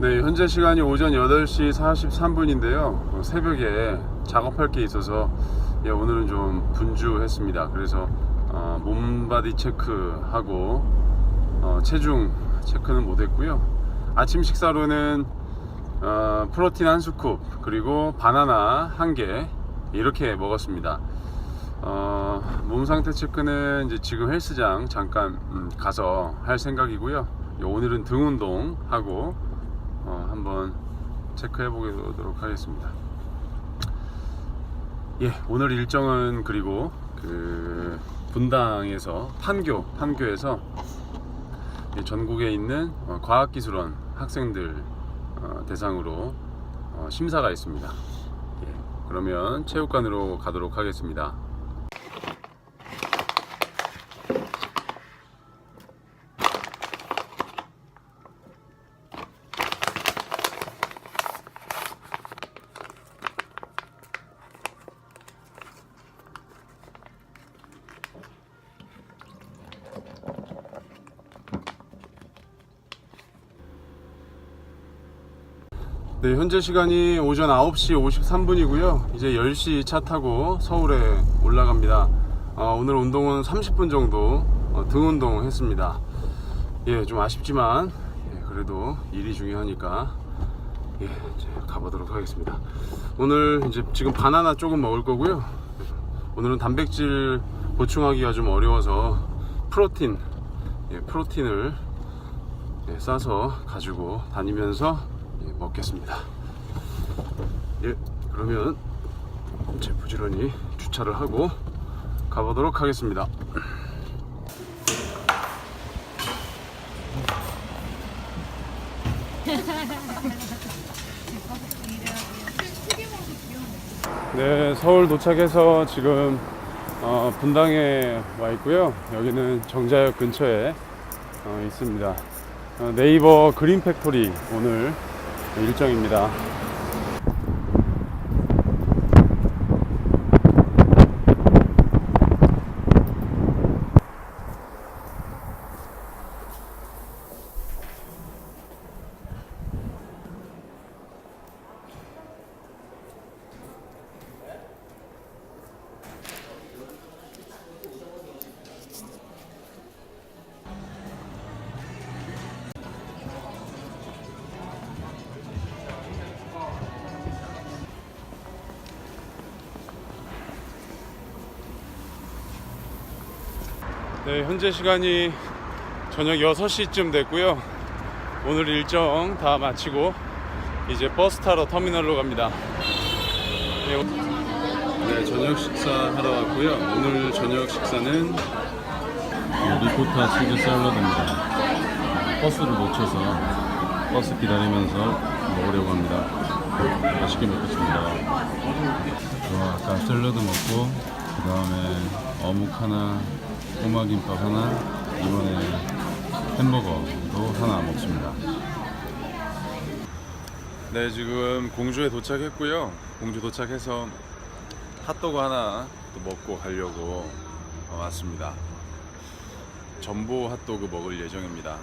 네, 현재 시간이 오전 8시 43분인데요. 새벽에 작업할 게 있어서 예, 오늘은 좀 분주했습니다. 그래서 어, 몸바디 체크하고 어, 체중 체크는 못했고요. 아침 식사로는 어, 프로틴 한 스쿱 그리고 바나나 한 개 이렇게 먹었습니다. 어, 몸 상태 체크는 이제 지금 헬스장 잠깐 음, 가서 할 생각이고요. 예, 오늘은 등 운동 하고 어, 한번 체크해 보도록 하겠습니다. 예, 오늘 일정은 그리고 그 분당에서 판교, 판교에서 예, 전국에 있는 어, 과학기술원 학생들 어, 대상으로 어, 심사가 있습니다. 예, 그러면 체육관으로 가도록 하겠습니다. 네, 현재 시간이 오전 9시 53분이고요. 이제 10시 차 타고 서울에 올라갑니다. 어, 오늘 운동은 30분 정도 어, 등 운동 했습니다. 예, 좀 아쉽지만 예, 그래도 일이 중요하니까 예, 이제 가보도록 하겠습니다. 오늘 이제 지금 바나나 조금 먹을 거고요. 오늘은 단백질 보충하기가 좀 어려워서 프로틴, 예, 프로틴을 예, 싸서 가지고 다니면서 예, 먹겠습니다. 예, 그러면 이제 부지런히 주차를 하고 가보도록 하겠습니다. 네, 서울 도착해서 지금 어, 분당에 와 있고요. 여기는 정자역 근처에 어, 있습니다. 어, 네이버 그린 팩토리 오늘 일정입니다. 네, 현재 시간이 저녁 6시쯤 됐고요. 오늘 일정 다 마치고 이제 버스 타러 터미널로 갑니다. 네, 오- 네, 저녁 식사 하러 왔고요. 오늘 저녁 식사는 어, 리코타 치즈 샐러드입니다. 버스를 놓쳐서 버스 기다리면서 먹으려고 합니다. 맛있게 먹겠습니다. 저 아까 샐러드 먹고 그 다음에 어묵 하나, 꼬마김밥 하나, 이번에 햄버거도 하나 먹습니다. 네, 지금 공주에 도착했고요. 공주 도착해서 핫도그 하나 또 먹고 가려고 어, 왔습니다. 전보 핫도그 먹을 예정입니다.